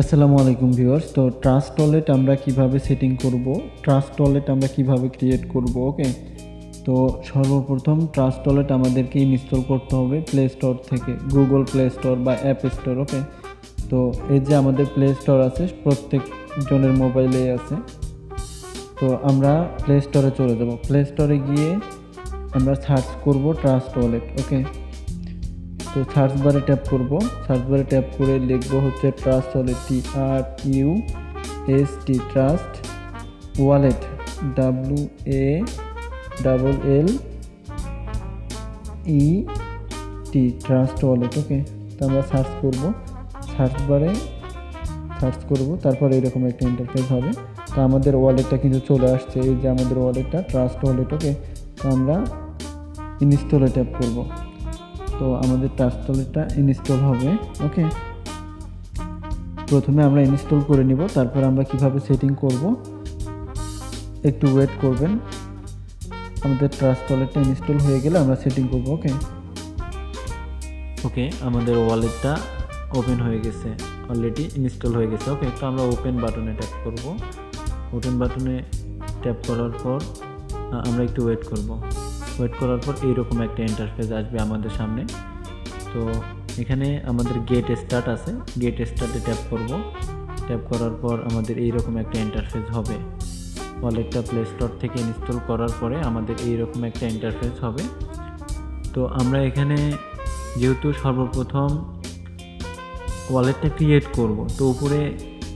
আসসালামু আলাইকুম ভিউয়ার্স। তো ট্রাস্ট ওয়ালেট আমরা কীভাবে সেটিং করব? ট্রাস্ট ওয়ালেট আমরা কীভাবে ক্রিয়েট করব? ওকে তো সর্বপ্রথম ট্রাস্ট ওয়ালেট আমাদেরকে ইনস্টল করতে হবে প্লে স্টোর থেকে গুগল প্লে স্টোর বা অ্যাপ স্টোর ওকে তো এই যে আমাদের প্লে স্টোর আছে, প্রত্যেক জনের মোবাইলেই আছে। তো আমরা প্লে স্টোরে চলে যাব। প্লে স্টোরে গিয়ে আমরা সার্চ করব ট্রাস্ট ওয়ালেট ওকে তো সার্চ বারে ট্যাপ করব। সার্চ বারে ট্যাপ করে লিখব হচ্ছে trust wallet T R U S T trust wallet W A double L E T trust wallet okay তো আমরা সার্চ করব। সার্চ বারে সার্চ করব, তারপর এরকম একটা ইন্টারফেস হবে। তো আমাদের ওয়ালেটটা কিন্তু চলে আসছে, এই যে আমাদের ওয়ালেটটা ট্রাস্ট ওয়ালেট ওকে তো আমরা ইনস্টলে ট্যাপ করব। তো আমাদের ওয়ালেটটা ইনস্টল হবে ওকে প্রথমে আমরা ইনস্টল করে নিব, তারপর আমরা কীভাবে সেটিং করব, একটু ওয়েট করবেন। আমাদের ট্রাস্ট ওয়ালেটটা ইনস্টল হয়ে গেলে আমরা সেটিং করব ওকে ওকে আমাদের ওয়ালেটটা ওপেন হয়ে গেছে অলরেডি ইনস্টল হয়ে গেছে ওকে তো আমরা ওপেন বাটনে ট্যাপ করব। ওপেন বাটনে ট্যাপ করার পর আমরা একটু ওয়েট করব। ওয়েট করার পর এইরকম একটা ইন্টারফেস আসবে আমাদের সামনে। তো এখানে আমাদের গেট স্টার্ট আছে। গেট স্টার্টে ট্যাপ করব। ট্যাপ করার পর আমাদের এইরকম একটা ইন্টারফেস হবে। ওয়ালেটটা প্লে স্টোর থেকে ইনস্টল করার পরে আমাদের এইরকম একটা ইন্টারফেস হবে। তো আমরা এখানে যেহেতু সর্বপ্রথম ওয়ালেটটা ক্রিয়েট করব, তো উপরে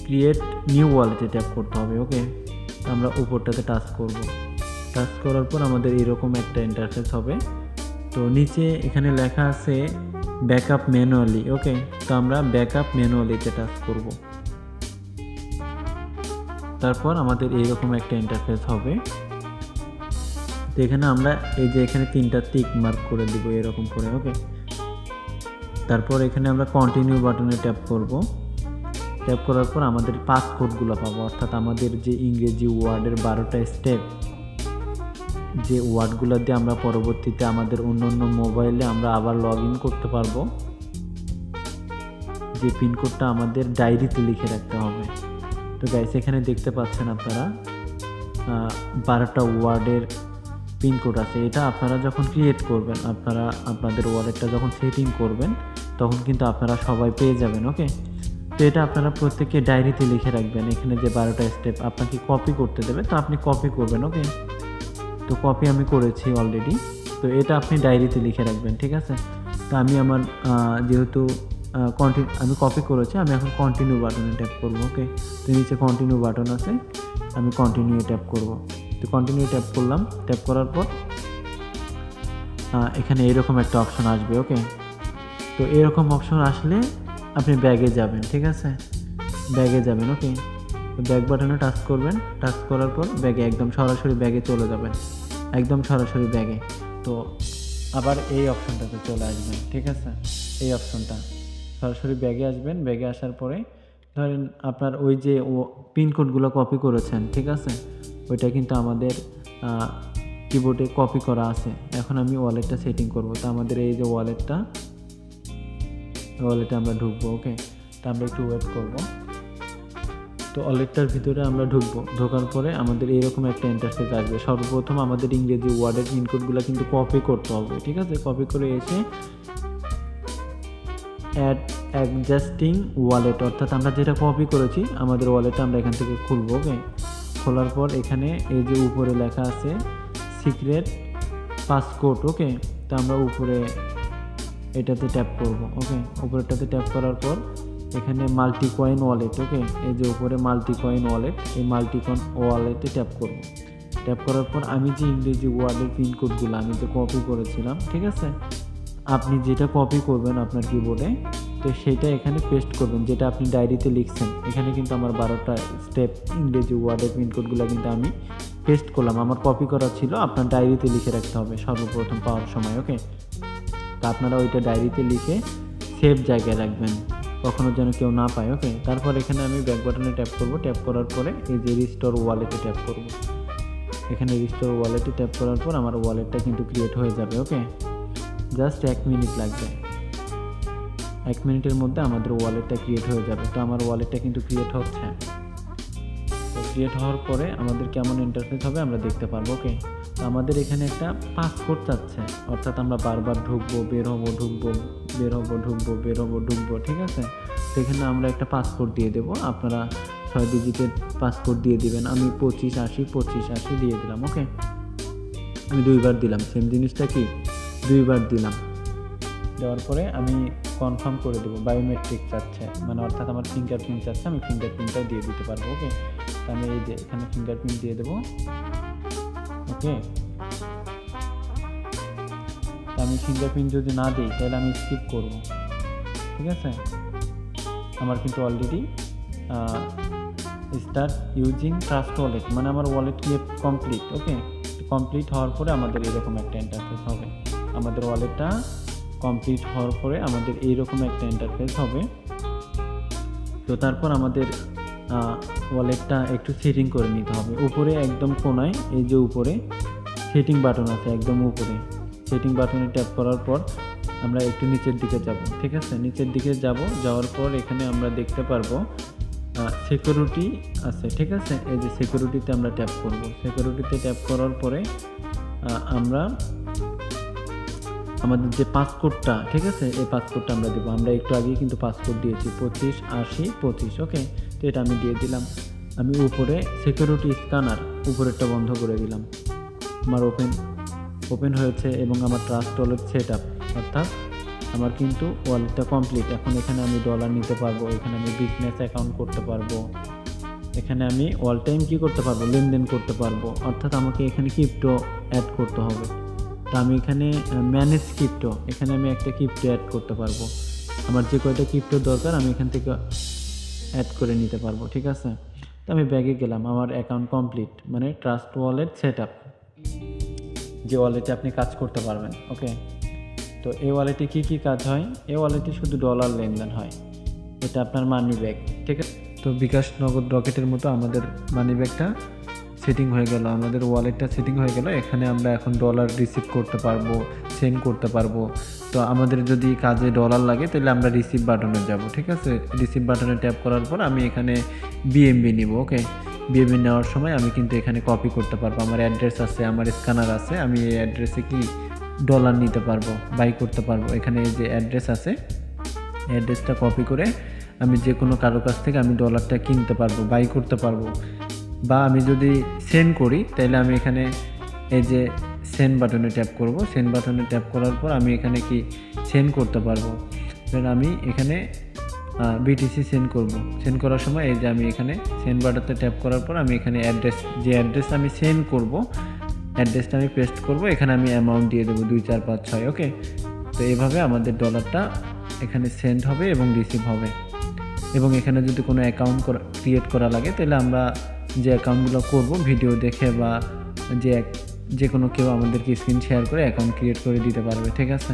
ক্রিয়েট নিউ ওয়ালেটে ট্যাপ করতে হবে ওকে আমরা উপরটাতে টাচ করব। টাচ করার পর আমাদের এরকম একটা ইন্টারফেস হবে। তো নিচে এখানে লেখা আছে ব্যাকআপ ম্যানুয়ালি ওকে তো আমরা ব্যাকআপ ম্যানুয়ালিতে টাচ করব। তারপর আমাদের এইরকম একটা ইন্টারফেস হবে। তো এখানে আমরা এই যে এখানে তিনটা টিক মার্ক করে দিব এরকম করে ওকে তারপর এখানে আমরা কন্টিনিউ বাটনে ট্যাপ করব। ট্যাপ করার পর আমাদের পাসকোডগুলো পাবো, অর্থাৎ আমাদের যে ইংরেজি ওয়ার্ডের বারোটা স্টেপ যে ওয়ার্ডগুলো দিয়ে আমরা পরবর্তীতে আমাদের অন্য অন্য মোবাইলে আমরা আবার লগ ইন করতে পারব, যে পিনকোডটা আমাদের ডায়েরিতে লিখে রাখতে হবে। তো গাইস এখানে দেখতে পাচ্ছেন আপনারা বারোটা ওয়ার্ডের পিনকোড আছে। এটা আপনারা যখন ক্রিয়েট করবেন, আপনারা, আপনাদের ওয়ালেটটা যখন সেটিং করবেন, তখন কিন্তু আপনারা সবাই পেয়ে যাবেন ওকে তো এটা আপনারা প্রত্যেকে ডায়েরিতে লিখে রাখবেন। এখানে যে বারোটা স্টেপ আপনাকে কপি করতে দেবে, তো আপনি কপি করবেন ওকে তো কপি আমি করেছি অলরেডি তো এটা আপনি ডায়েরিতে লিখে রাখবেন, ঠিক আছে? তো আমি আমার যেহেতু কন্টিনিউ আমি কপি করেছি, আমি এখন কন্টিনিউ বাটনে ট্যাপ করব ওকে তো নিচে কন্টিনিউ বাটন আছে, আমি কন্টিনিউ ট্যাপ করব। তো কন্টিনিউ ট্যাপ করলাম ট্যাপ করার পর এখানে এরকম একটা অপশন আসবে ওকে তো এরকম অপশন আসলে আপনি ব্যাগে যাবেন, ঠিক আছে? ব্যাগে যাবেন ওকে ব্যাগ বাটনে টাচ করবেন টাচ করার পর ব্যাগে একদম সরাসরি ব্যাগে চলে যাবেন। একদম সরাসরি ব্যাগে। তো আবার এই অপশনটাতে চলে আসবেন, ঠিক আছে? এই অপশনটা। সরাসরি ব্যাগে আসবেন, ব্যাগে আসার পরে ধরেন আপনার ওই যে ও পিনকোডগুলো কপি করেছেন, ঠিক আছে? ওইটা কিন্তু আমাদের কিবোর্ডে কপি করা আছে। এখন আমি ওয়ালেটটা সেটিং করব। তো আমাদের এই যে ওয়ালেটটা, ওয়ালেটে আমরা ঢুকবো, ওকে? তা আমরা একটু ওয়েট করব। তো ওয়ালেটটার ভিতরে আমরা ঢুকবো। ঢোকার পরে আমাদের এইরকম একটা ইন্টারফেস আসবে। সর্বপ্রথম আমাদের ইংরেজি ওয়ার্ডের পিনকোডগুলো কিন্তু কপি করতে হবে, ঠিক আছে? কপি করে এসে অ্যাড অ্যাডজাস্টিং ওয়ালেট অর্থাৎ আমরা যেটা কপি করেছি, আমাদের ওয়ালেটটা আমরা এখান থেকে খুলবো ওকে খোলার পর এখানে এই যে উপরে লেখা আছে সিক্রেট পাসকোড ওকে তো আমরা উপরে এটাতে ট্যাপ করব ওকে উপরেরটাতে ট্যাপ করার পর এখানে মাল্টি কয়েন ওয়ালেট ওকে এই যে উপরে মাল্টি কয়েন ওয়ালেট এই মাল্টি কয়েন ওয়ালেটে ট্যাপ করব। ট্যাপ করার পর আমি যে ইংরেজি ওয়ার্ডের পিনকোডগুলো আমি যে কপি করেছিলাম, ঠিক আছে? আপনি যেটা কপি করবেন আপনার কিবোর্ডে তো সেটা এখানে পেস্ট করবেন, যেটা আপনি ডায়েরিতে লিখছেন। এখানে কিন্তু আমার বারোটা স্টেপ ইংরেজি ওয়ার্ডের পিনকোডগুলো কিন্তু আমি পেস্ট করলাম। আমার কপি করা ছিল, আপনার ডায়েরিতে লিখে রাখতে হবে, সর্বপ্রথম পাওয়ার সময় ওকে তা আপনারা ওইটা ডায়েরিতে লিখে সেভ জায়গায় রাখবেন। কখনো যেন কেউ না পায় ওকে তারপর এখানে আমি ব্যাক বাটনে ট্যাপ করব। ট্যাপ করার পরে এই যে রিস্টোর ওয়ালেটে ট্যাপ করব। এখানে রিস্টোর ওয়ালেটে ট্যাপ করার পর আমার ওয়ালেটটা কিন্তু ক্রিয়েট হয়ে যাবে ওকে জাস্ট এক মিনিট লাগবে। এক মিনিটের মধ্যে আমাদের ওয়ালেটটা ক্রিয়েট হয়ে যাবে। তো আমার ওয়ালেটটা কিন্তু ক্রিয়েট হচ্ছে। ক্রিয়েট হওয়ার পরে আমাদের কেমন ইন্টারফেস হবে আমরা দেখতে পারব ওকে তো আমাদের এখানে একটা পাসপোর্ট চাচ্ছে। অর্থাৎ আমরা বারবার ঢুকবো, বের হব, ঢুকবো। বের হব, ঢুকবো, বের হব, ঢুকবো, ঠিক আছে? সেখানে আমরা একটা পাসপোর্ট দিয়ে দেবো। আপনারা ছয় ডিজিটের পাসপোর্ট দিয়ে দিবেন। আমি পঁচিশ, আশি পঁচিশ, আশি দিয়ে দিলাম, ওকে? আমি দুইবার দিলাম। সেম জিনিসটা কি? দুইবার দিলাম। দেওয়ার পরে আমি কনফার্ম করে দেবো। বায়োমেট্রিক চাচ্ছে। মানে অর্থাৎ আমার ফিঙ্গারপ্রিন্ট চাচ্ছে, আমি ফিঙ্গারপ্রিন্টটাও দিয়ে দিতে পারব, ওকে? তো আমি এই যে এখানে ফিঙ্গারপ্রিন্ট দিয়ে দেবো, ওকে? আমি ফিঙ্গারপ্রিন্ট যদি না দিই, তাহলে আমি স্কিপ করব। ঠিক আছে? আমার কিন্তু already start using trust wallet মানে আমার wallet create complete okay complete হওয়ার পরে আমাদের এরকম একটা ইন্টারফেস হবে। আমাদের ওয়ালেটটা কমপ্লিট হওয়ার পরে আমাদের এইরকম একটা ইন্টারফেস হবে। তো তারপর আমাদের ওয়ালেটটা একটু সেটিং করে নিতে হবে। উপরে একদম কোনায়, এই যে উপরে সেটিং বাটন আছে একদম উপরে। সেটিং বাটনে ট্যাপ করার পর আমরা একটু নিচের দিকে যাব, ঠিক আছে? নিচের দিকে যাব, যাওয়ার পর এখানে আমরা দেখতে পারব সিকিউরিটি আছে, ঠিক আছে? এই যে সিকিউরিটিতে আমরা ট্যাপ করব। সিকিউরিটিতে ট্যাপ করার পরে আমরা আমাদের যে পাসপোর্টটা ঠিক আছে? এই পাসপোর্টটা আমরা দেবো। আমরা একটু আগেই কিন্তু পাসপোর্ট দিয়েছি, পঁচিশ, আশি, পঁচিশ ওকে তো এটা আমি দিয়ে দিলাম। আমি উপরে সিকিউরিটি স্ক্যানার উপরেরটা বন্ধ করে দিলাম। আমার ওপেন ওপেন হয়েছে এবং আমার ট্রাস্ট ওয়ালেট সেট আপ অর্থাৎ আমার কিন্তু ওয়ালেটটা কমপ্লিট এখন এখানে আমি ডলার নিতে পারব, এখানে আমি বিজনেস অ্যাকাউন্ট করতে পারব, এখানে আমি অল টাইম কী করতে পারব? লেনদেন করতে পারব। অর্থাৎ আমাকে এখানে ক্রিপ্টো অ্যাড করতে হবে। তো আমি এখানে ম্যানেজ ক্রিপ্টো এখানে আমি একটা ক্রিপ্টো অ্যাড করতে পারব। আমার যে কয়টা ক্রিপ্টোর দরকার, আমি এখান থেকে অ্যাড করে নিতে পারব, ঠিক আছে? তো আমি ব্যাগে গেলাম, আমার অ্যাকাউন্ট কমপ্লিট মানে ট্রাস্ট ওয়ালেট সেট আপ যে ওয়ালেটে আপনি কাজ করতে পারবেন ওকে তো এই ওয়ালেটে কী কী কাজ হয়? এই ওয়ালেটে শুধু ডলার লেনদেন হয়, এটা আপনার মানি ব্যাগ ঠিক আছে? তো বিকাশ নগদ রকেটের মতো আমাদের মানি ব্যাগটা সেটিং হয়ে গেল, আমাদের ওয়ালেটটা সেটিং হয়ে গেল, এখানে আমরা এখন ডলার রিসিভ করতে পারব সেন্ড করতে পারব। তো আমাদের যদি কাজে ডলার লাগে, তাহলে আমরা রিসিভ বাটনে যাব, ঠিক আছে? রিসিভ বাটনে ট্যাপ করার পর আমি এখানে বিএমবি নিব ওকে বিএমবি নেওয়ার সময় আমি কিন্তু এখানে কপি করতে পারব। আমার অ্যাড্রেস আছে, আমার স্ক্যানার আছে, আমি এই অ্যাড্রেসে কি ডলার নিতে পারব বাই করতে পারব। এখানে এই যে অ্যাড্রেস আছে অ্যাড্রেসটা কপি করে আমি যে কোনো কারও কাছ থেকে আমি ডলারটা কিনতে পারব বাই করতে পারব। বা আমি যদি সেন্ড করি, তাহলে আমি এখানে এই যে সেন্ড বাটনে ট্যাপ করব। সেন্ড বাটনে ট্যাপ করার পর আমি এখানে কি সেন্ড করতে পারব? আমি এখানে বিটিসি সেন্ড করব। সেন্ড করার সময় এই যে আমি এখানে সেন্ড বাটনতে ট্যাপ করার পর আমি এখানে অ্যাড্রেস যে অ্যাড্রেস আমি সেন্ড করব অ্যাড্রেসটা আমি পেস্ট করব, এখানে আমি অ্যামাউন্ট দিয়ে দেবো দুই, চার, পাঁচ, ছয় ওকে তো এভাবে আমাদের ডলারটা এখানে সেন্ড হবে এবং রিসিভ হবে। এবং এখানে যদি কোনো অ্যাকাউন্ট ক্রিয়েট করা লাগে, তাহলে আমরা যে অ্যাকাউন্টগুলো করব ভিডিও দেখে বা যে যে কোনো কেউ আমাদেরকে স্ক্রিন শেয়ার করে অ্যাকাউন্ট ক্রিয়েট করে দিতে পারবে, ঠিক আছে?